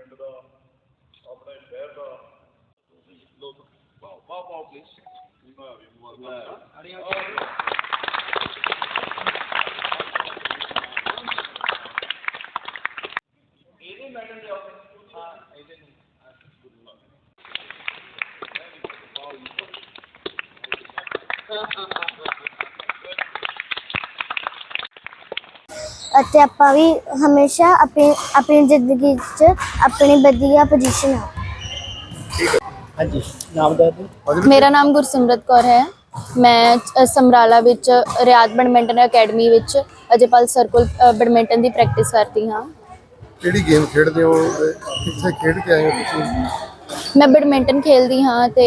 ਪਿੰਡ ਦਾ ਆਪਣੇ ਸ਼ਹਿਰ ਦਾ ਲੋਕ ਵਾਓ ਵਾਓ ਵਾਓ ਪਲੀਜ਼ ਮੈਂ ਵੀ ਮੁਬਾਰਕਾਂ ਇਹਦੇ ਮੈਡਮ ਦੇ ਆਫਿਸ ਹਾਂ ਅਤੇ ਆਪਾਂ ਵੀ ਹਮੇਸ਼ਾ ਆਪਣੀ ਆਪਣੀ ਜ਼ਿੰਦਗੀ 'ਚ ਆਪਣੀ ਵਧੀਆ ਪੋਜੀਸ਼ਨ ਆ। ਹਾਂਜੀ ਨਾਮ ਦੱਸ ਦਿਓ। ਮੇਰਾ ਨਾਮ ਗੁਰਸਿਮਰਤ ਕੌਰ ਹੈ। ਮੈਂ ਅ, ਸਮਰਾਲਾ ਵਿੱਚ ਰਿਆਦ ਬੈਡਮਿੰਟਨ ਅਕੈਡਮੀ ਵਿੱਚ ਅਜੇਪਾਲ ਸਰਕਲ ਅ, ਬੈਡਮਿੰਟਨ ਦੀ ਪ੍ਰੈਕਟਿਸ ਕਰਦੀ ਹਾਂ। ਕਿਹੜੀ ਗੇਮ ਖੇਡਦੇ ਹੋ? ਕਿੱਥੇ ਖੇਡ ਕੇ ਆਏ ਹੋ ਤੁਸੀਂ? ਮੈਂ ਬੈਡਮਿੰਟਨ ਖੇਲਦੀ ਹਾਂ ਤੇ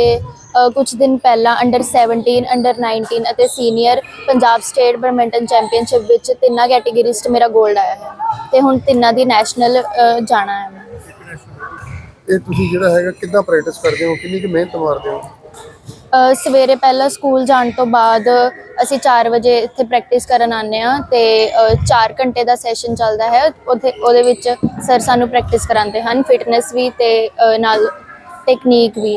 ਕੁਝ ਦਿਨ ਪਹਿਲਾਂ ਅੰਡਰ 17 ਅੰਡਰ 19 ਅਤੇ senior Punjab state badminton championship ਵਿੱਚ ਤਿੰਨਾਂ ਕੈਟਾਗਰੀਜ਼ 'ਚ ਮੇਰਾ 골ਡ ਆਇਆ ਹੈ ਤੇ ਹੁਣ ਤਿੰਨਾਂ ਦੀ ਨੈਸ਼ਨਲ ਜਾਣਾ ਹੈ। ਇਹ ਤੁਸੀਂ ਜਿਹੜਾ ਹੈਗਾ ਕਿੱਦਾਂ ਪ੍ਰੈਕਟਿਸ ਕਰਦੇ ਹੋ? ਕਿੰਨੀ ਕੁ ਮਿਹਨਤ ਮਾਰਦੇ ਹੋ? ਸਵੇਰੇ ਪਹਿਲਾਂ ਸਕੂਲ ਜਾਣ ਤੋਂ ਬਾਅਦ ਅਸੀਂ 4 ਵਜੇ ਇੱਥੇ ਪ੍ਰੈਕਟਿਸ ਕਰਨ ਆਉਂਦੇ ਹਾਂ ਤੇ 4 ਘੰਟੇ ਦਾ ਸੈਸ਼ਨ ਚੱਲਦਾ ਹੈ। ਉਹਦੇ ਉਹਦੇ ਵਿੱਚ ਸਰ ਸਾਨੂੰ ਪ੍ਰੈਕਟਿਸ ਕਰਾਉਂਦੇ ਹਨ ਫਿਟਨੈਸ ਵੀ ਤੇ ਨਾਲ ਟੈਕਨੀਕ ਵੀ।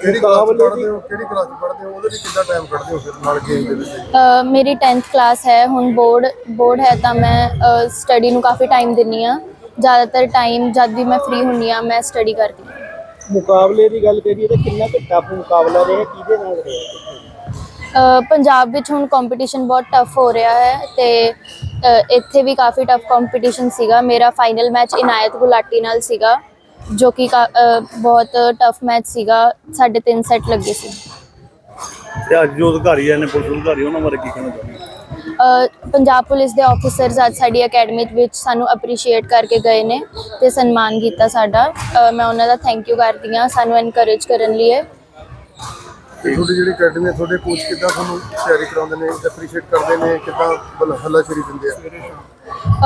ਕਿਹੜੀ ਕਲਾਸ ਪੜ੍ਹਦੇ ਹੋ? ਕਿਹੜੀ ਕਲਾਸ ਪੜ੍ਹਦੇ ਹੋ? ਉਹਦੇ ਲਈ ਕਿੰਨਾ ਟਾਈਮ ਕੱਢਦੇ ਹੋ ਫਿਰ ਨਾਲ ਗੇਮ ਦੇ ਵਿੱਚ? ਅ, ਮੇਰੀ 10th ਕਲਾਸ ਹੈ। ਹੁਣ ਬੋਰਡ ਬੋਰਡ ਹੈ ਤਾਂ ਮੈਂ ਸਟੱਡੀ ਨੂੰ ਕਾਫੀ ਟਾਈਮ ਦਿੰਨੀ ਆ ਜ਼ਿਆਦਾਤਰ ਟਾਈਮ ਜਦ ਵੀ ਮੈਂ ਫ੍ਰੀ ਹੁੰਨੀ ਆ ਮੈਂ ਸਟੱਡੀ ਕਰਦੀ ਹਾਂ। ਮੁਕਾਬਲੇ ਦੀ ਗੱਲ ਕਰੀਏ ਤਾਂ ਕਿੰਨਾ ਕੁ ਟਫ ਮੁਕਾਬਲਾ ਰਿਹਾ? ਕਿਹਦੇ ਨਾਲ ਰਿਹਾ? ਅ, ਪੰਜਾਬ ਵਿੱਚ ਹੁਣ ਕੰਪੀਟੀਸ਼ਨ ਬਹੁਤ ਟਫ ਹੋ ਰਿਹਾ ਹੈ ਤੇ ਅ, ਇੱਥੇ ਵੀ ਕਾਫੀ ਟਫ ਕੰਪੀਟੀਸ਼ਨ ਸੀਗਾ। ਮੇਰਾ ਫਾਈਨਲ ਮੈਚ ਇਨਾਇਤ ਗੁਲਾਟੀ ਨਾਲ ਸੀਗਾ। ਜੋ ਕਿ ਕਾ- ਅ, ਬਹੁਤ ਟਫ ਮੈਚ ਸੀਗਾ। ਸਾਢੇ ਤਿੰਨ ਸੈਟ ਲੱਗੇ ਸੀ। ਤੇ ਅੱਜ ਜੋ ਅਧਿਕਾਰੀ ਆਏ ਨੇ ਪੁਲਿਸ ਅਧਿਕਾਰੀ ਉਹਨਾਂ ਬਾਰੇ ਕੀ ਕਹਿਣਾ ਚਾਹੁੰਦੇ ਅ, ਪੰਜਾਬ ਪੁਲਿਸ ਦੇ ਆਫੀਸਰਸ ਅੱਜ ਸਾਡੀ ਅਕੈਡਮੀ ਵਿੱਚ ਸਾਨੂੰ ਅਪਰੀਸ਼ੀਏਟ ਕਰਕੇ ਗਏ ਨੇ ਤੇ ਸਨਮਾਨ ਕੀਤਾ ਸਾਡਾ। ਅ, ਮੈਂ ਉਹਨਾਂ ਦਾ ਥੈਂਕ ਯੂ ਕਰਦੀ ਹਾਂ। ਸਾਨੂੰ ਐਨਕਰੇਜ ਕਰਨ ਲਈ। ਤੇ ਤੁਹਾਡੀ ਜਿਹੜੀ ਅਕੈਡਮੀ ਹੈ ਤੁਹਾਡੇ ਕੋਚ ਕਿੱਦਾਂ ਤੁਹਾਨੂੰ ਤਿਆਰੀ ਕਰਾਉਂਦੇ ਨੇ ਐਪਰੀਸ਼ੀਏਟ ਕਰਦੇ ਨੇ ਕਿੱਦਾਂ ਬਲ ਹੱਲਾ ਸ਼ਰੀ ਦਿੰਦੇ ਆ?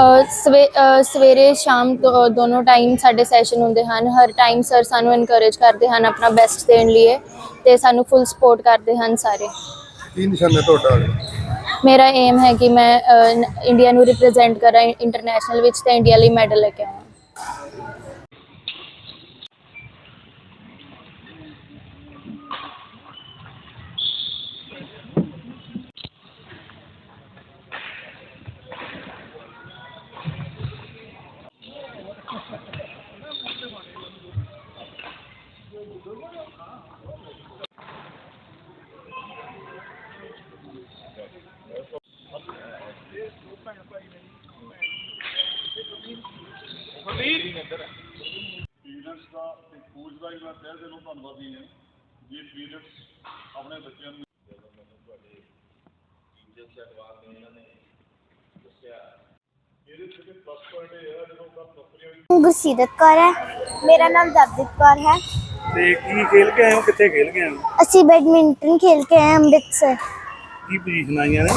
ਅ, ਸਵੇ ਸਵੇਰੇ ਸ਼ਾਮ ਦੋਨੋਂ ਟਾਈਮ ਸਾਡੇ ਸੈਸ਼ਨ ਹੁੰਦੇ ਹਨ। ਹਰ ਟਾਈਮ ਸਰ ਸਾਨੂੰ ਐਨਕਰੇਜ ਕਰਦੇ ਹਨ ਆਪਣਾ ਬੈਸਟ ਦੇਣ ਲਈ ਤੇ ਸਾਨੂੰ ਫੁੱਲ ਸਪੋਰਟ ਕਰਦੇ ਹਨ ਸਾਰੇ। ਕੀ ਨਿਸ਼ਾਨਾ ਤੁਹਾਡਾ? ਮੇਰਾ ਏਮ ਹੈ ਕਿ ਮੈਂ ਇੰਡੀਆ ਨੂੰ ਰਿਪਰੈਜ਼ੈਂਟ ਕਰਾਂ ਇੰਟਰਨੈਸ਼ਨਲ ਵਿੱਚ ਤੇ ਇੰਡੀਆ ਲਈ ਮੈਡਲ ਲੈ ਕੇ ਆਵਾਂ। ਪੇਰੈਂਟਸ ਦਾ ਤੇ ਕੋਚ ਦਾ ਵੀ ਮੈਂ ਤਹਿ ਦਿਲੋਂ ਧੰਨਵਾਦੀ ਹਾਂ ਜੇ ਪੇਰੈਂਟਸ ਆਪਣੇ ਬੱਚਿਆਂ ਨੂੰ ਇਹਦੇ ਚ ਪਲੱਸ ਪੁਆਇੰਟ ਇਹ ਹੈ ਜਦੋਂ ਕੱਲ ਨੌਕਰੀਆਂ ਵੀ ਗੁਰਸੀਰਤ ਕੌਰ ਹੈ। ਮੇਰਾ ਨਾਮ ਦਵਦੀਪ ਕੌਰ ਹੈ। ਤੇ ਕੀ ਖੇਲ ਕੇ ਆਏ ਹੋ? ਕਿੱਥੇ ਖੇਲ ਕੇ ਆਏ ਹੋ? ਅਸੀਂ ਬੈਡਮਿੰਟਨ ਖੇਲ ਕੇ ਆਏ ਹਾਂ ਅੰਮ੍ਰਿਤਸਰ। ਕੀ ਪੋਜੀਸ਼ਨ ਆਈਆਂ ਨੇ?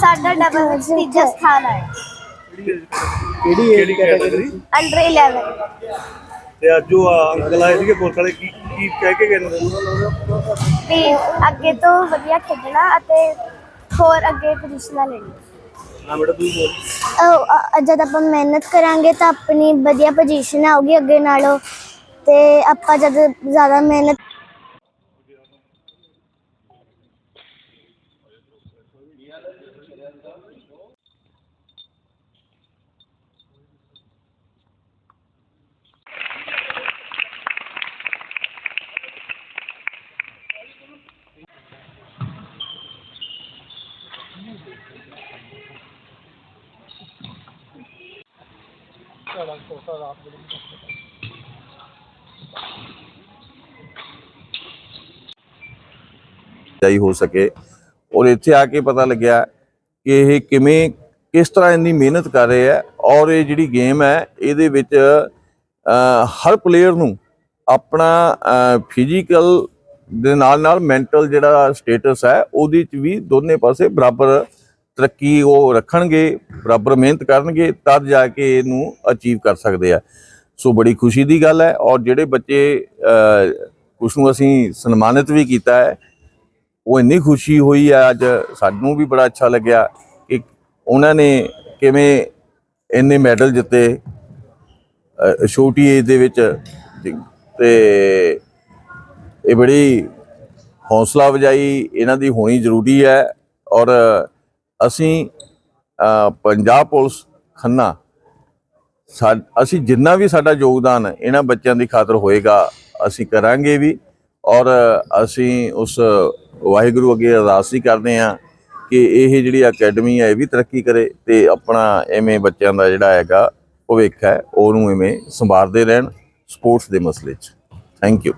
ਸਾਡਾ ਡਬਲ ਤੀਜਾ ਸਥਾਨ ਹੈ? ਕਿਹੜੀ ਏਜ ਕੈਟਾਗਰੀ ਅੰਡਰ 11 ਤੇ ਅੱਜ ਉਹ ਅੰਕਲ ਆਏ ਸੀਗੇ ਪੁਲਿਸ ਵਾਲੇ ਕੀ ਕੀ ਕਹਿ ਕੇ ਗਏ ਨੇ? ਵੀ ਅੱਗੇ ਤੋਂ ਵਧੀਆ ਖੇਡਣਾ ਅਤੇ ਹੋਰ ਅੱਗੇ ਪੋਜੀਸ਼ਨਾਂ ਲੈਣੀਆਂ ਹਾਂ ਬੇਟਾ ਤੂੰ ਬੋਲ। ਅਹ ਅਹ ਜਦ ਆਪਾਂ ਮਿਹਨਤ ਕਰਾਂਗੇ ਤਾਂ ਆਪਣੀ ਵਧੀਆ ਪੋਜੀਸ਼ਨ ਆਊਗੀ ਅੱਗੇ ਨਾਲੋਂ। ਤੇ ਆਪਾਂ ਜਦ ਜ਼ਿਆਦਾ ਮਿਹਨਤ ਜਾਈ ਹੋ ਸਕੇ। ਔਰ ਇੱਥੇ ਆ ਕੇ ਪਤਾ ਲੱਗਿਆ ਕਿ ਇਹ ਕਿਵੇਂ, ਕਿਸ ਤਰ੍ਹਾਂ ਇੰਨੀ ਮਿਹਨਤ ਕਰ ਰਹੇ ਆ। ਔਰ ਇਹ ਜਿਹੜੀ ਗੇਮ ਹੈ, ਇਹਦੇ ਵਿੱਚ ਹਰ ਪਲੇਅਰ ਨੂੰ ਆਪਣਾ ਫਿਜ਼ੀਕਲ ਦੇ ਨਾਲ ਨਾਲ ਮੈਂਟਲ ਜਿਹੜਾ ਸਟੇਟਸ ਹੈ, ਉਹਦੇ ਚ ਵੀ ਦੋਨੇ ਪਾਸੇ ਬਰਾਬਰ ਤਰੱਕੀ ਉਹ ਰੱਖਣਗੇ ਬਰਾਬਰ ਮਿਹਨਤ ਕਰਨਗੇ ਤਦ ਜਾ ਕੇ ਇਹਨੂੰ ਅਚੀਵ ਕਰ ਸਕਦੇ ਆ। ਸੋ ਬੜੀ ਖੁਸ਼ੀ ਦੀ ਗੱਲ ਹੈ ਔਰ ਜਿਹੜੇ ਬੱਚੇ ਅਹ, ਕੁਛ ਨੂੰ ਅਸੀਂ ਸਨਮਾਨਿਤ ਵੀ ਕੀਤਾ ਹੈ ਉਹ ਇੰਨੀ ਖੁਸ਼ੀ ਹੋਈ ਹੈ ਅੱਜ ਸਾਨੂੰ ਵੀ ਬੜਾ ਅੱਛਾ ਲੱਗਿਆ ਕਿ ਉਹਨਾਂ ਨੇ ਕਿਵੇਂ ਇੰਨੇ ਮੈਡਲ ਜਿੱਤੇ ਛੋਟੀ ਏਜ ਦੇ ਵਿੱਚ। ਤੇ ਇਹ ਬੜੀ ਹੌਸਲਾ ਅਫਜਾਈ ਇਹਨਾਂ ਦੀ ਹੋਣੀ ਜ਼ਰੂਰੀ ਹੈ ਔਰ ਅਸੀਂ ਪੰਜਾਬ ਪੁਲਿਸ ਖੰਨਾ, ਸਾ- ਅਸੀਂ ਜਿੰਨਾ ਵੀ ਸਾਡਾ ਯੋਗਦਾਨ ਇਹਨਾਂ ਬੱਚਿਆਂ ਦੀ ਖਾਤਰ ਹੋਏਗਾ, ਅਸੀਂ ਕਰਾਂਗੇ ਵੀ। ਔਰ ਅਸੀਂ ਉਸ ਵਾਹਿਗੁਰੂ ਅੱਗੇ ਅਰਦਾਸ ਹੀ ਕਰਦੇ ਹਾਂ ਕਿ ਇਹ ਜਿਹੜੀ ਅਕੈਡਮੀ ਹੈ, ਇਹ ਵੀ ਤਰੱਕੀ ਕਰੇ ਤੇ ਆਪਣਾ ਐਵੇਂ ਬੱਚਿਆਂ ਦਾ ਜਿਹੜਾ ਹੈਗਾ ਭਵਿੱਖ ਹੈ, ਉਹਨੂੰ ਐਵੇਂ ਸੰਭਾਲਦੇ ਰਹਿਣ ਸਪੋਰਟਸ ਦੇ ਮਸਲੇ 'ਚ। Thank you.